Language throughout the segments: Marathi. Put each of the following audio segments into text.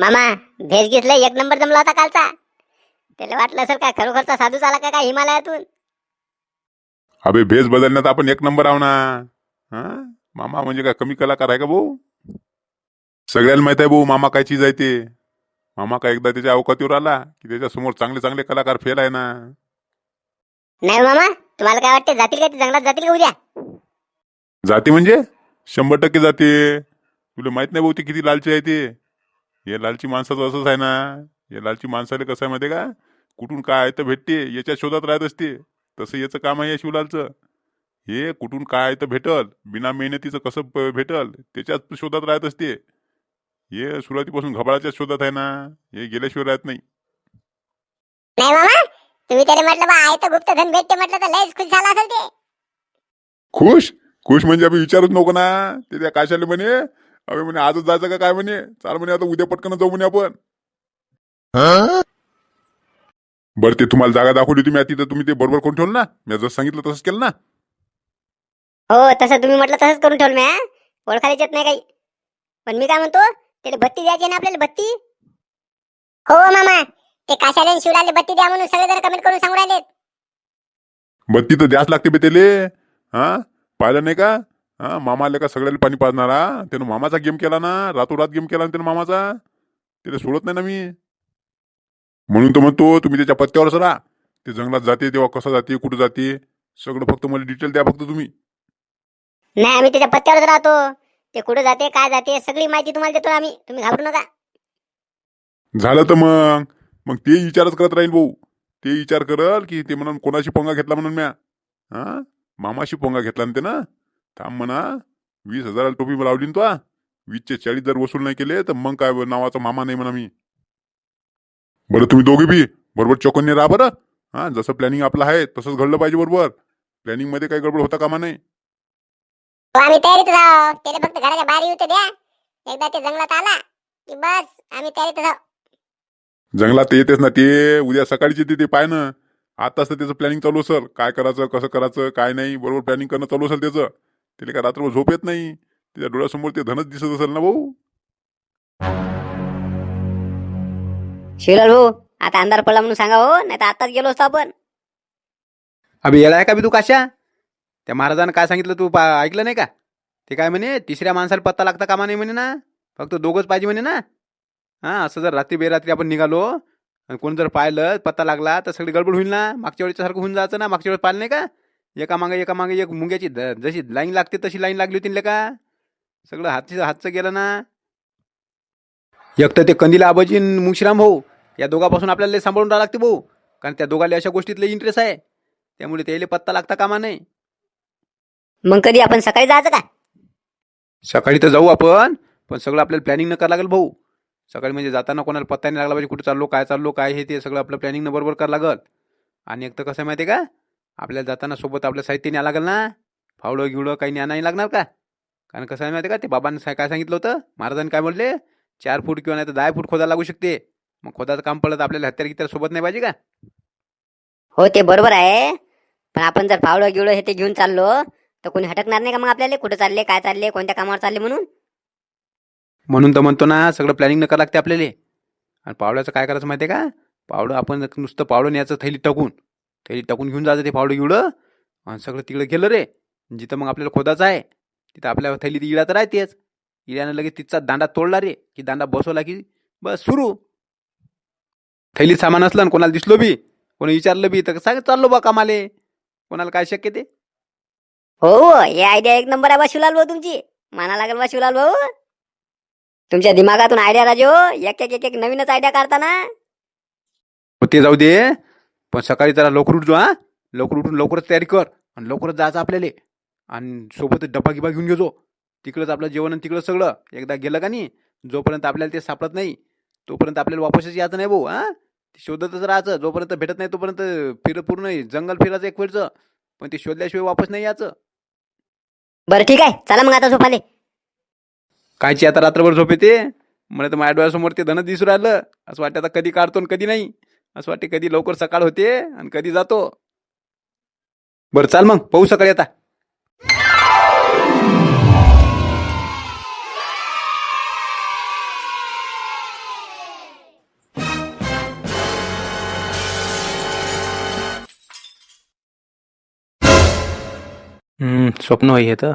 मामा भेस घेतला एक नंबर जमला होता कालचा. त्याला वाटलं असेल काय खरोखरचा साधू आला का काय हिमालयातून? अबे भेस बदलण्यात आपण एक नंबर आहो ना. हा? मामा म्हणजे काय कमी कलाकार आहे का भाऊ? सगळ्यांना माहीत आहे भाऊ मामा काय चीज आहे ते. मामा काय एकदा त्याच्या अवकातीवर आला की त्याच्यासमोर चांगले चांगले कलाकार फेल आहे ना. नाही मामा तुम्हाला काय वाटते जातील का ते? जंगलात जातील का उद्या? जाते म्हणजे? शंभर टक्के जाते. तुला माहीत नाही भाऊ ते किती लालची आहे ते. हे लालची माणसाचं असंच आहे ना. हे लालची माणसाला कसं आहे माहिती का? कुठून काय आहे तर भेटते याच्या शोधात राहत असते. तसं याचं काम आहे या शिवलालचं. हे कुठून काय आहे तर भेटल बिना मेहनतीचं कसं भेटल त्याच्याच शोधात राहत असते. हे सुरुवातीपासून घबाळाच्याच शोधात आहे ना. हे गेल्याशिवाय राहत नाही. नाही मामा तुम्ही त्याला म्हटलं बा आहे तर गुप्त धन भेटते म्हटलं तर लयच खुश झाला असेल ते. खुश? खुश म्हणजे आम्ही विचारच नको ना. ते त्या काशाले म्हणे अबे म्हणे आजच जायचं का काय म्हणे? चाल म्हणे आता उद्या पटकन जाऊ म्हणे आपण. बरं ते तुम्हाला जागा दाखवली तुम्ही तिथं तुम्ही ते बरोबर कोण ठेवलं ना? मी जसं सांगितलं तसंच केलं ना? हो तसं तुम्ही म्हटलं तसंच करून ठेवलं मी? ओळखायला येत नाही काही. पण मी काय म्हणतो त्याला बत्ती द्यायची ना आपल्याला बत्ती? हो मामा. ते काशाला आणि शिवलाला बत्ती द्या म्हणून सगळे जण कमेंट करून सांगू राहिलेत. बत्ती तर द्यास लागते बे त्याले हा? पाहिलं नाही का? हा मामा आले का सगळ्याला पाणी पाजणारा त्यानं मामाचा गेम केला ना रातोरात गेम केला ना त्यानं मामाचा? त्याला सोडत नाही ना मी. म्हणून तर म्हणतो तुम्ही त्याच्या पत्त्यावरच राहा. ते जंगलात जाते तेव्हा कसं जाते कुठं जाते सगळं फक्त मला डिटेल द्या फक्त तुम्ही. नाही आम्ही त्याच्या पत्त्यावरच राहतो. ते कुठं जाते काय जाते सगळी माहिती तुम्हाला देतो आम्ही. तुम्ही घाबरू नका. झालं तर मग. मग ते विचारच करत राहील भाऊ. ते विचार करल की ते म्हणून कोणाशी पोंगा घेतला म्हणून म्या? हा? मामाशी पोंगा घेतला ना त्यानं? थांब म्हणा. वीस हजाराला टोपी मला लावली ना तो वीसचे चाळीस जर वसूल नाही केले तर मग काय नावाचा मामा नाही म्हणा मी. बरं तुम्ही दोघे बी बरोबर चौकन्ने राहा बरं. हा जसं प्लॅनिंग आपलं आहे तसंच घडलं पाहिजे बरोबर. प्लॅनिंगमध्ये काही गडबड होता कामा नाही हो आम्ही तयारीत राहू त्याला फक्त घराच्या बाहेर येऊ तर द्या. एकदा ते जंगलात आला की बस आम्ही तयारीत राहू जंगलात येतेच ना ते. उद्या सकाळची येते ते पाय ना आताच तर त्याचं प्लॅनिंग चालू असेल. काय करायचं कसं करायचं काय नाही बरोबर प्लॅनिंग करणं चालू असेल त्याचं. त्याला काय रात्रभर झोप येत नाही? त्याच्या डोळ्यासमोर ते धनच दिसत असेल ना भाऊ? शिवलाल भाऊ आता अंधार पडला म्हणून सांगा हो नाही तर आताच गेलो असतो आपण. अबे येला आहे का बी तू काशा त्या महाराजानं काय सांगितलं तू पा ऐकलं नाही का? ते काय म्हणे तिसऱ्या माणसाला पत्ता लागता कामा नाही म्हणे ना? फक्त दोघंच पाहिजे म्हणे ना? हां असं जर रात्री बेरात्री आपण निघालो आणि कोण जर पाहिलं पत्ता लागला तर सगळी गडबड होईल ना? मागच्या वेळेच्या सारखं होऊन जायचं ना? मागच्या वेळेस पाहिलं नाही का? एका मागे एका मागे एक मुंग्याची द- जशी लाईन लागते तशी लाईन लागली होती ना का सगळं हातचं हातचं गेलं ना. एक तर ते कंदीला आबाजी मुंशीराम भाऊ या दोघांपासून आपल्याला लय सांभाळून राहावं लागते भाऊ. कारण त्या दोघाला अशा गोष्टीत लय इंटरेस्ट आहे. त्यामुळे त्याला पत्ता लागता कामा नाही मग कधी आपण सकाळी जायचं का? सकाळी तर जाऊ आपण पण सगळं आपल्याला प्लॅनिंग न करावं लागेल भाऊ. सकाळी म्हणजे जाताना कोणाला पत्ता नाही लागला पाहिजे कुठे चाललो काय चाललो काय हे ते सगळं आपलं प्लॅनिंगनं बरोबर करावं लागल. आणि एक तर कसं माहिती आहे का? आपल्याला जाताना सोबत आपलं साहित्य न्यावं लागेल ना? फावडं गिवडं काही न्या नाही लागणार का? कारण कसं आहे माहिती का? ते बाबांनी सा- काय सांगितलं होतं? महाराजांनी काय म्हणले चार फूट किंवा नाही तर दहा फूट खोदा लागू शकते. मग खोदाचं काम पडलं तर आपल्याला हत्यार गित्यार सोबत नाही पाहिजे का? हो ते बरोबर आहे. पण आपण जर फावडं गिवडं हे ते घेऊन चाललो तर कोणी हटकणार नाही का मग आपल्याला? कुठं चालले काय चालले कोणत्या कामावर चालले म्हणून? म्हणून तर म्हणतो ना सगळं प्लॅनिंग न करावं लागते आपल्याला. आणि पावड्याचं काय करायचं माहिती आहे का? पावडं आपण नुसतं पावडं न्यायचं थैली टाकून थैली टाकून घेऊन जायचं ते पावडं गिवडं. आणि सगळं तिकडे गेलं रे. जिथं मग आपल्याला खोदाचं आहे तिथं आपल्या थैलीत इळा तर राहतेच. इळ्यानं लगेच तिथचा दांडा तोडला रे की दांडा बसवला की बस सुरू. थैलीत सामान असलं आणि कोणाला दिसलो बी कोणी विचारलं बी तर सांग चाललो बा कामाले. कोणाला काय शक्य ते? हो हे आयडिया एक नंबर आहे बा शिवलाल भाऊ तुमची. माना लागेल बा शिवलाल भाऊ. तुमच्या दिमागातून आयडिया राजो एक एक एक एक नवीनच आयडिया काढता ना हो ते जाऊ दे. पण सकाळी जरा लवकर उठजो हा. लवकर उठून लवकरच तयारी कर आणि लवकरच जायचं आपल्याला. आणि सोबतच डब्बा गिबा घेऊन घेजो. तिकडंच आपलं जेवण आणि तिकडं सगळं. एकदा गेलं का नाही जोपर्यंत आपल्याला ते सापडत नाही तोपर्यंत आपल्याला वापसच यायचं नाही भाऊ हा. ते शोधतच राहायचं. जोपर्यंत भेटत नाही तोपर्यंत फिर पूर्ण जंगल फिरायचं एक वेळचं पण ते शोधल्याशिवाय वापस नाही यायचं. बरं ठीक आहे. चला मग आता झोपाले. कायची आता रात्रभर झोप येते? मला तर माझ्या डोळ्यासमोर ते धनच दिसू राहिलं. असं वाटतं आता कधी काढतो आणि कधी नाही. असं वाटते कधी लवकर सकाळ होते आणि कधी जातो. बरं चाल मग पाहू सकाळी आता. स्वप्न हे तर.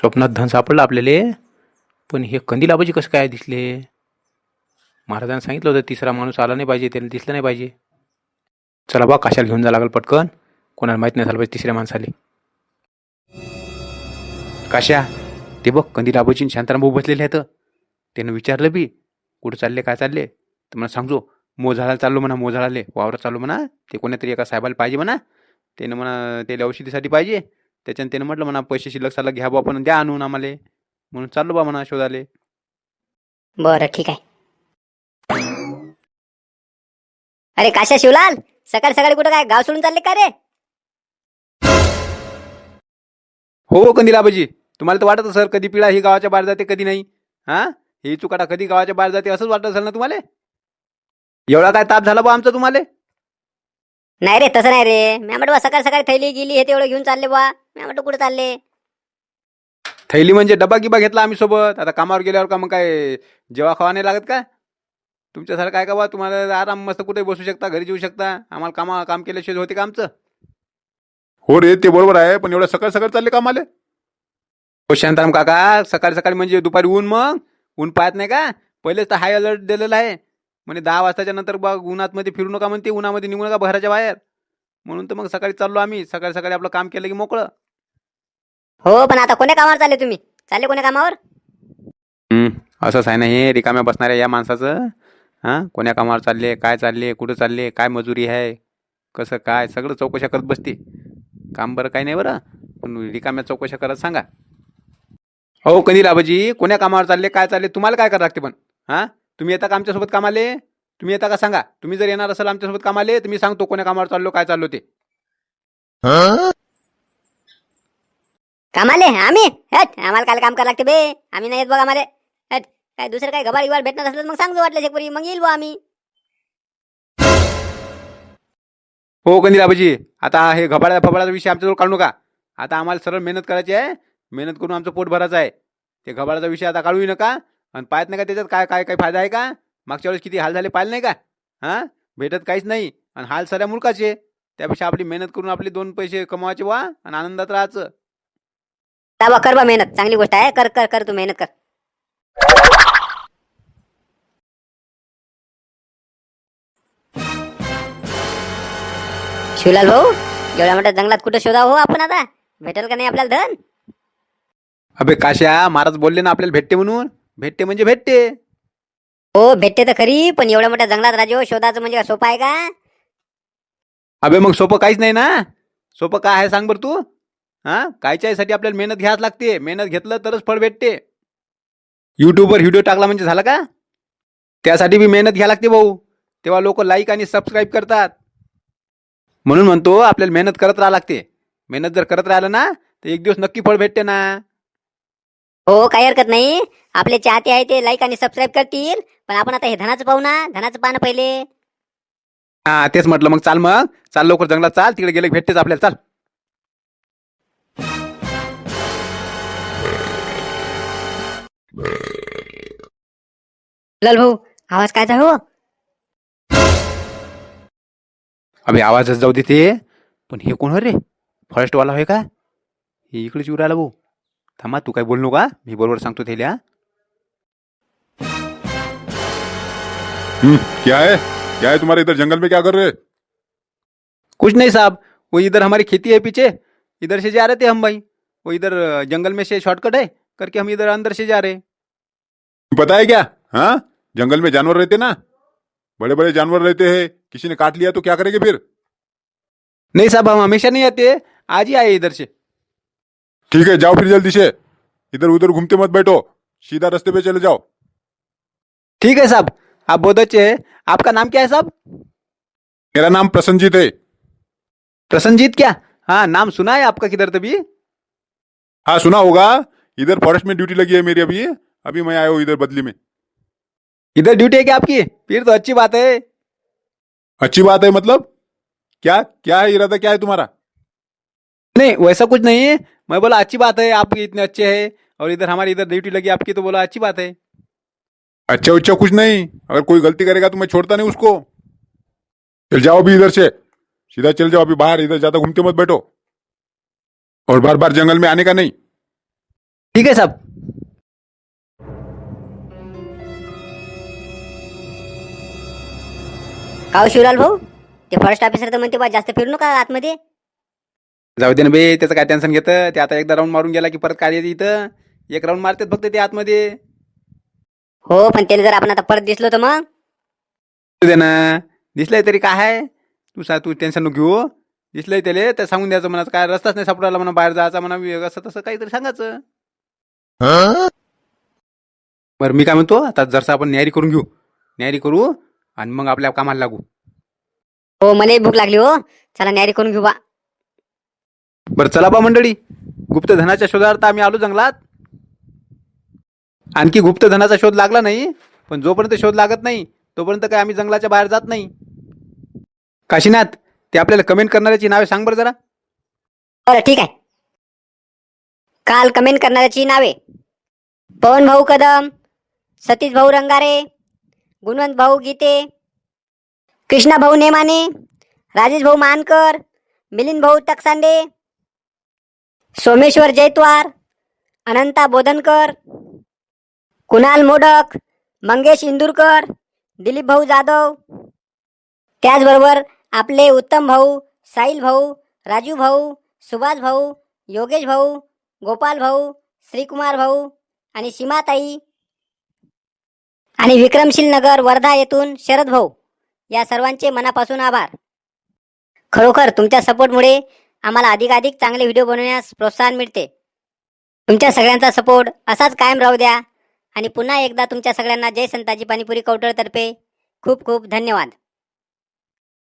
स्वप्नात धन सापडलं आपल्याला. पण हे कंदी लाभाची कसं काय दिसले? महाराजांनी सांगितलं होतं तिसरा माणूस आला नाही पाहिजे त्याला दिसलं नाही पाहिजे. चला बा कशाला घेऊन जा लागल पटकन. कोणाला माहीत नाही झालं पाहिजे तिसऱ्या माणसाले. काशा ते बघ कंदील आबाजी आणि शांताराम भाऊ बसलेले आहेत. त्यानं विचारलं बी कुठं चालले काय चालले? तर मला सांगतो मोझाळाला चाललो म्हणा मोझाळाले वावरात चाललो म्हणा ते कोणीतरी एका साहेबाला पाहिजे म्हणा. त्यानं म्हणा त्याला औषधीसाठी पाहिजे. त्याच्यानं त्यानं म्हटलं म्हणा पैसे शिल्लक सालक घ्या बा आपण द्या आणून आम्हाला. म्हणून चाललो बा म्हणा शोधाले. बरं ठीक आहे. अरे काशा शिवलाल सकाळी सकाळी कुठं काय गाव सोडून चालले का रे? हो कंदील आबाजी तुम्हाला तर वाटत सर कधी पिढा ही गावाच्या बाहेर जाते कधी नाही. हा? ही चुकाटा कधी गावाच्या बाहेर जाते असंच वाटत असेल ना तुम्हाला? एवढा काय ताप झाला बा आमचा तुम्हाला? नाही रे तसं नाही रे. मी म्हटलं बा सकाळी सकाळी थैली गेली हे तेवढं घेऊन चालले बा. मी म्हटलं कुठं चालले? थैली म्हणजे डबा गिबा घेतला आम्ही सोबत. आता कामावर गेल्यावर का मग काय जेवा खावा नाही लागत का? तुमच्यासारखं काय का बा तुम्हाला आराम मस्त कुठे बसू शकता घरी जेऊ शकता? आम्हाला कामा काम केल्याशिवाय होते का आमचं? हो रे ते बरोबर आहे पण एवढ्या सकाळ सकाळ चालले कामाले? हो शांताराम काका सकाळी सकाळी म्हणजे दुपारी ऊन मग? ऊन पाहत नाही का? पहिलेच तर हाय अलर्ट दिलेला आहे. म्हणजे दहा वाजताच्या नंतर बघ उन्हातमध्ये फिरू नका म्हणते उन्हामध्ये निघू नका घराच्या बाहेर. म्हणून तर मग सकाळी चाललो आम्ही. सकाळी सकाळी आपलं काम केलं की मोकळं. हो पण आता कोण्या कामावर चालले तुम्ही? चालले कोण्या कामावर? असंच आहे ना हे रिकाम्या बसणाऱ्या या माणसाचं. हां? कोण्या कामावर चालले? काय चालले? कुठं चालले? काय मजुरी आहे? कसं काय? सगळं चौकशा करत बसते. काम बरं काही नाही बरं. पण रिकाम्या चौकशा करत सांगा. हो कधी आबाजी कोण्या कामावर चालले? काय चालले? तुम्हाला काय करावं लागते पण? हां? तुम्ही येता का आमच्यासोबत कामाले? तुम्ही येता का सांगा? तुम्ही जर येणार असाल आमच्यासोबत कामाले तर मी सांगतो कोण्या कामावर चाललो काय चाललो ते. कामाले? आम्ही? हट आम्हाला काल काम करावं लागते बे. आम्ही नाही येत बघ आम्हाला. काय दुसरं काय गबाळ गिबाळ भेटणार असलं तर मग सांगतो वाटलं शेकपुरी. मग येईल आम्ही. हो कंदील आबाजी आता हे घबाड्या फबाड्याचा विषय आमच्याजवळ काढू नका. आता आम्हाला सरळ मेहनत करायची आहे. मेहनत करून आमचं पोट भरायचं आहे. ते घबाड्याचा विषय आता काढूही नका. आणि पाहत नाही का त्याच्यात काय काय काय फायदा आहे का? मागच्या वेळेस किती हाल झाले पाहिलं नाही का? हां? भेटत काहीच नाही. आणि हाल सऱ्या मुलकाचे त्यापेक्षा आपली मेहनत करून आपले दोन पैसे कमवायचे वा आणि आनंदात राहायचं. जा बा कर बा मेहनत. चांगली गोष्ट आहे. कर कर कर तू मेहनत कर. शिवलाल भाऊ एवढ्या मोठ्या जंगलात कुठं शोधा हो आपण आता? भेटेल का नाही आपल्याला धन? अबे काशा महाराज बोलले ना आपल्याला भेटते म्हणून. भेटते म्हणजे भेटते. हो भेटते तर खरी पण एवढ्या मोठ्या जंगलात राजे शोधाचं म्हणजे सोपं आहे का? अबे मग सोपं काहीच नाही ना? सोपं काय आहे सांग बरं तू. हां? कायच्यासाठी आपल्याला मेहनत घ्यायच लागते. मेहनत घेतलं तरच फळ भेटते. यूट्यूबवर व्हिडिओ टाकला म्हणजे झालं का? त्यासाठी बी मेहनत घ्यायला लागते भाऊ. तेव्हा लोक लाईक आणि सबस्क्राईब करतात. म्हणून म्हणतो आपल्याला मेहनत करत राहा लागते. मेहनत जर करत राहिलं ना तर एक दिवस नक्की फळ भेटते ना. हो काही हरकत नाही. आपले चाहते आहे ते लाईक आणि सबस्क्राईब करतील. पण आपण आता हे धनाचं पाहू ना. धनाचं पाहणं पहिले. हा तेच म्हटलं मग चाल मग. चाल लवकर जंगलात चाल. तिकडे गेले की भेटतेच आपल्याला. चाल. लाल भाऊ आवाज काय हो? अबे आवाजच जाऊ देते पण हे कोण हो रे? फॉरेस्टवाला होय का? हे इकडेच राहिला भाऊ थांबा तू काय बोलू का? मी बरोबर सांगतो त्याला हम्म, क्या है? क्या है तुम्हारे इधर जंगल में क्या कर रहे? कुछ नहीं साहब वो इधर हमारी खेती है पीछे। इधर से जा रहे थे हम भाई। वो इधर अ, जंगल में से शॉर्टकट है करके हम इधर अंदर से जा रहे। पता है क्या? हाँ? जंगल में जानवर रहते ना बड़े बड़े जानवर रहते हैं। किसी ने काट लिया तो क्या करेंगे फिर? नहीं साहब हम हमेशा नहीं आते आज ही आए इधर से। ठीक है जाओ फिर जल्दी से। इधर उधर घूमते मत बैठो। सीधा रास्ते पे चले जाओ। ठीक है साहब आप बहुत अच्छे हैं। आपका नाम क्या है साहब? मेरा नाम प्रसन्नजीत है। प्रसन्नजीत क्या? हाँ नाम सुना है आपका किधर तभी? हाँ सुना होगा। इधर फॉरेस्ट में ड्यूटी लगी है मेरी अभी। अभी मैं आया हूँ इधर बदली में। इधर ड्यूटी है क्या आपकी? फिर तो अच्छी बात है। अच्छी बात है मतलब? क्या क्या है इरादा क्या है तुम्हारा? नहीं वैसा कुछ नहीं है। मैं बोला अच्छी बात है आप इतने अच्छे हैं और इधर हमारी इधर ड्यूटी लगी आपकी तो बोला अच्छी बात है। अच्छा उच्चा कुछ नहीं। अगर कोई गलती करेगा तो मैं छोड़ता नहीं उसको। चल जाओ अभी इधर से। सीधा चल जाओ अभी बाहर इधर ज़्यादा घूमते मत बैठो। और बार बार जंगल में आने का नहीं। ठीक है साहेब का हो शिवलाल भाऊ ते फॉरेस्ट ऑफिसर तर म्हणते बा जास्त फिरू नका आतमध्ये. जाऊ दे ना बे त्याचं काय टेन्शन घेतं? ते आता एकदा राऊंड मारून गेला की परत काय येते इथं? एक राऊंड मारतात फक्त ते आतमध्ये. हो पण त्याला जर आपण आता परत दिसलो तर मग? तू दे ना. दिसलंय तरी काय आहे तू सा तू टेन्शन नको घेऊ दिसलंय त्याला तर सांगून द्यायचं म्हणा काय रस्ताच नाही सापडायला म्हणा बाहेर जायचा म्हणा वि- असं तसं काहीतरी सांगायचं. बरं मी काय म्हणतो? आता जरसा आपण न्यारी करून घेऊ. न्यारी करू. आणि मग आपल्या कामाला लागू. हो मला भूक लागली हो. चला न्यारी करून घेऊ बा. बरं चला बा मंडळी. गुप्तधनाच्या शोधार्थ आम्ही आलो जंगलात. आणखी गुप्तधनाचा शोध लागला नाही पण जोपर्यंत शोध लागत नाही तोपर्यंत काय आम्ही जंगलाच्या बाहेर जात नाही. काशीनाथ ते आपल्याला कमेंट करणाऱ्याची नावे सांग बरं जरा. बरं ठीक आहे. काल कमेंट करणाऱ्याची नावे. पवन भाऊ कदम सतीश भाऊ रंगारे गुणवंत भाऊ गीते कृष्णा भाऊ नेमाने राजेश भाऊ मानकर मिलिंद भाऊ टकसांडे सोमेश्वर जैतवार अनंता बोधनकर कुणाल मोडक मंगेश इंदूरकर दिलीप भाऊ जाधव त्याचबरोबर आपले उत्तम भाऊ साहिल भाऊ राजू भाऊ सुभाष भाऊ योगेश भाऊ गोपाल भाऊ श्रीकुमार भाऊ आणि सीमाताई आणि विक्रमशील नगर वर्धा येथून शरद भाऊ. या सर्वांचे मनापासून आभार. खरोखर तुमच्या सपोर्टमुळे आम्हाला अधिकाधिक चांगले व्हिडिओ बनवण्यास प्रोत्साहन मिळते. तुमच्या सगळ्यांचा सपोर्ट असाच कायम राहू द्या. आणि पुन्हा एकदा तुमच्या सगळ्यांना जय संताजी पाणीपुरी कौटळतर्फे खूप खूप धन्यवाद.